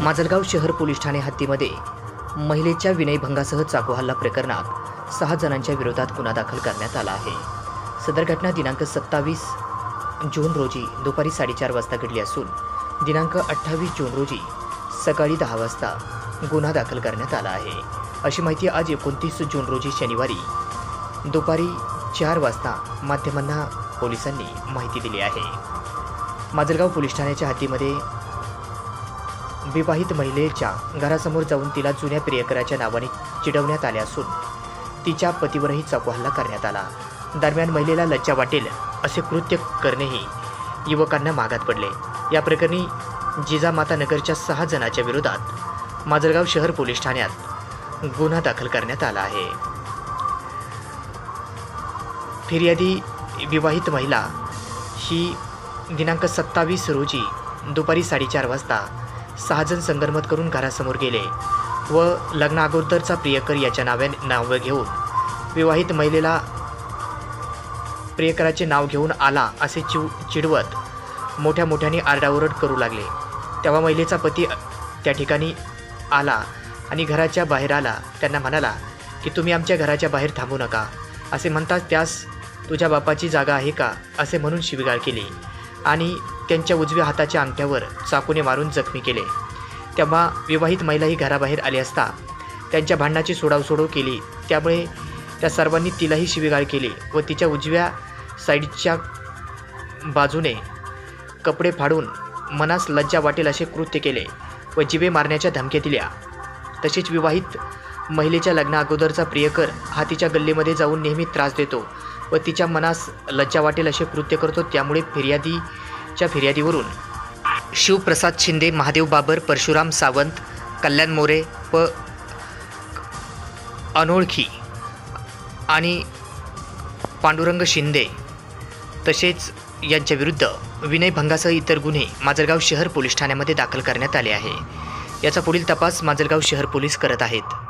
माजलगाव शहर पोलीस ठाणे हद्दीमध्ये महिलेच्या विनयभंगासह चाकू हल्ला प्रकरणात सहा जणांच्या विरोधात गुन्हा दाखल करण्यात आला आहे. सदर घटना दिनांक सत्तावीस जून रोजी दुपारी साडेचार वाजता घडली असून दिनांक अठ्ठावीस जून रोजी सकाळी दहा वाजता गुन्हा दाखल करण्यात आला आहे. अशी माहिती आज एकोणतीस जून रोजी शनिवारी दुपारी चार वाजता माध्यमांना पोलिसांनी माहिती दिली आहे. माजलगाव पोलीस ठाण्याच्या हद्दीमध्ये विवाहित महिलेच्या घरासमोर जाऊन तिला जुन्या प्रियकराच्या नावाने चिडवण्यात आले असून तिच्या पतीवरही चाकू हल्ला करण्यात आला. दरम्यान महिलेला लज्जा वाटेल असे कृत्य करणेही युवकांना मागात पडले. या प्रकरणी जिजामाता नगरच्या सहा जणांच्या विरोधात माजलगाव शहर पोलीस ठाण्यात गुन्हा दाखल करण्यात आला आहे. फिर्यादी विवाहित महिला ही दिनांक सत्तावीस रोजी दुपारी साडेचार वाजता सहाजण संगनमत करून घरासमोर गेले व लग्न अगोदरचा प्रियकर याच्या नावे नाव घेऊन विवाहित महिलेला प्रियकराचे नाव घेऊन आला असे चिव चिडवत मोठ्या मोठ्याने आरडाओरड करू लागले. तेव्हा महिलेचा पती त्या ठिकाणी आला आणि घराच्या बाहेर आला. त्यांना म्हणाला की तुम्ही आमच्या घराच्या बाहेर थांबू नका. असे म्हणताच त्यास तुझ्या बापाची जागा आहे का? असे म्हणून शिवीगाळ केली. आणि त्यांच्या उजव्या हाताच्या अंगठ्यावर चाकूने मारून जखमी केले. तेव्हा विवाहित महिलाही घराबाहेर आली असता त्यांच्या भांडणाची सोडावसोडव केली. त्यामुळे त्या सर्वांनी तिलाही शिवीगाळ केली व तिच्या उजव्या साईडच्या बाजूने कपडे फाडून मनास लज्जा वाटेल असे कृत्य केले व जिवे मारण्याच्या धमक्या दिल्या. तसेच विवाहित महिलेच्या लग्नाअगोदरचा प्रियकर हा तिच्या गल्लीमध्ये जाऊन नेहमी त्रास देतो व तिच्या मनास लज्जा वाटेल असे कृत्य करतो. त्यामुळे फिर्यादी च्या फिर्यादीवरून. शिवप्रसाद शिंदे महादेव बाबर परशुराम सावंत कल्याण मोरे व अनोळखी आणि पांडुरंग शिंदे तसेच यांच्याविरुद्ध विनयभंगासह इतर गुन्हे माजलगाव शहर पोलीस ठाण्यामध्ये दाखल करण्यात आले आहे. याचा पुढील तपास माजलगाव शहर पोलीस करत आहेत.